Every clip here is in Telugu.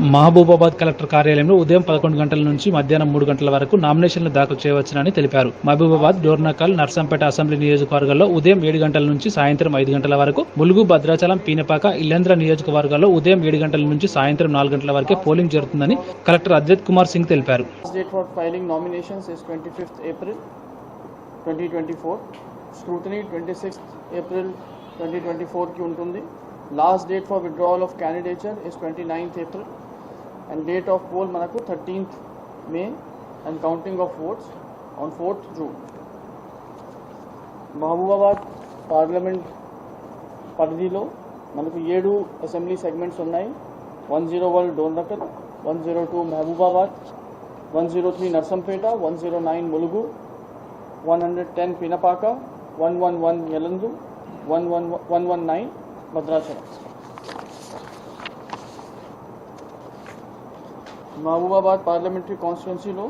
మహబూబాబాద్ కలెక్టర్ కార్యాలయంలో ఉదయం పదకొండు గంటల నుంచి మధ్యాహ్నం మూడు గంటల వరకు నామినేషన్లు దాఖలు చేయవచ్చునని తెలిపారు. మహబూబాబాద్ డోర్నకల్ నర్సంపేట అసెంబ్లీ నియోజకవర్గాల్లో ఉదయం ఏడు గంటల నుంచి సాయంత్రం ఐదు గంటల వరకు ములుగు భద్రాచలం పీనపాక ఇల్లంద్ర నియోజకవర్గాల్లో ఉదయం ఏడు గంటల నుంచి సాయంత్రం నాలుగు గంటల వరకే పోలింగ్ జరుగుతుందని కలెక్టర్ అద్వైత్ కుమార్ సింగ్ తెలిపారు. Last twenty for April twenty twenty 25th April 2024. Scrutiny 26th April 2024 కి ఉంటుంది. Last date for withdrawal of candidature is twenty ninth April and date of poll మనకు 13th May and counting of votes on fourth June Mahabubabad parliament పరిధిలో మనకు ఏడు అసెంబ్లీ సెగ్మెంట్స్ ఉన్నాయి. One zero one Dornakal one zero two Mahabubabad one zero three Narsampet one zero nine Mulugu one hundred ten Pinapaka one one one Yellandu one one one one nine Bhadrachalam Mahabubabad parliamentary కాన్స్టిట్యున్సీలో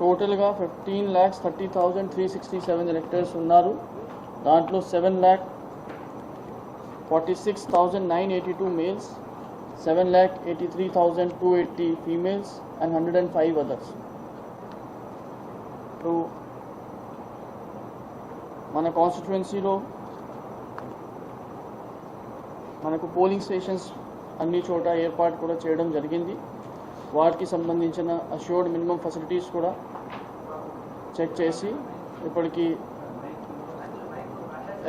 టోటల్గా fifteen lakhs thirty thousand three sixty seven electors ఉన్నారు. దాంట్లో seven lakh forty six thousand nine eighty two males seven lakh eighty three thousand two eighty females and hundred and five others ఇప్పుడు మన కాన్స్టిట్యుయెన్సీలో మనకు పోలింగ్ స్టేషన్స్ అన్ని చోట ఏర్పాటు కూడా చేయడం జరిగింది. వాటికి సంబంధించిన అష్యూర్డ్ మినిమం ఫెసిలిటీస్ కూడా చెక్ చేసి ఇప్పటికీ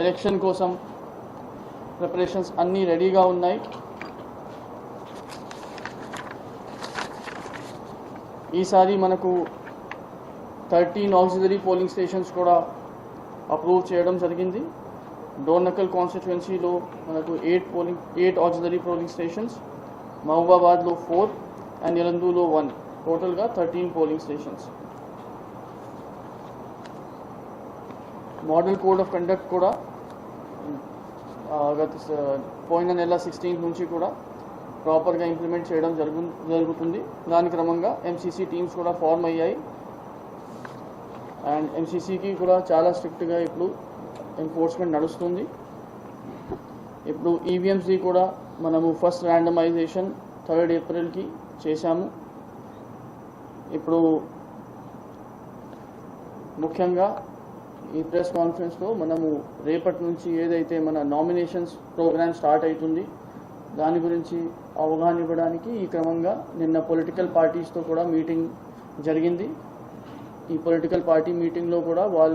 ఎలక్షన్ కోసం ప్రిపరేషన్స్ అన్నీ రెడీగా ఉన్నాయి. ఈసారి మనకు థర్టీన్ ఆక్సిలరీ పోలింగ్ స్టేషన్స్ కూడా అప్రూవ్ చేయడం జరిగింది. డోర్నకల్ కాన్స్టిట్యుయెన్సీలో మనకు eight polling eight auxiliary polling stations మహబూబాబాద్లో four and ఎలందూలో వన్ టోటల్గా thirteen polling stations model code of conduct కూడా గత పోయిన నెల సిక్స్టీన్త్ నుంచి కూడా ప్రాపర్గా ఇంప్లిమెంట్ చేయడం జరుగు జరుగుతుంది దాని క్రమంగా ఎంసీసీ టీమ్స్ కూడా ఫార్మ్ అయ్యాయి అండ్ ఎంసీసీకి కూడా చాలా స్ట్రిక్ట్గా ఇప్పుడు ఎన్ఫోర్స్మెంట్ నడుస్తుంది. ఇప్పుడు ఈవీఎంసీ కూడా మనము ఫస్ట్ ర్యాండమైజేషన్ థర్డ్ ఏప్రిల్కి చేశాము. ఇప్పుడు ముఖ్యంగా ఈ ప్రెస్ కాన్ఫరెన్స్లో మనము రేపటి నుంచి ఏదైతే మన నామినేషన్స్ ప్రోగ్రామ్ స్టార్ట్ అవుతుంది దాని గురించి అవగాహన ఇవ్వడానికి ఈ క్రమంగా నిన్న పొలిటికల్ పార్టీస్తో కూడా మీటింగ్ జరిగింది. ఈ పొలిటికల్ పార్టీ మీటింగ్లో కూడా వాళ్ళు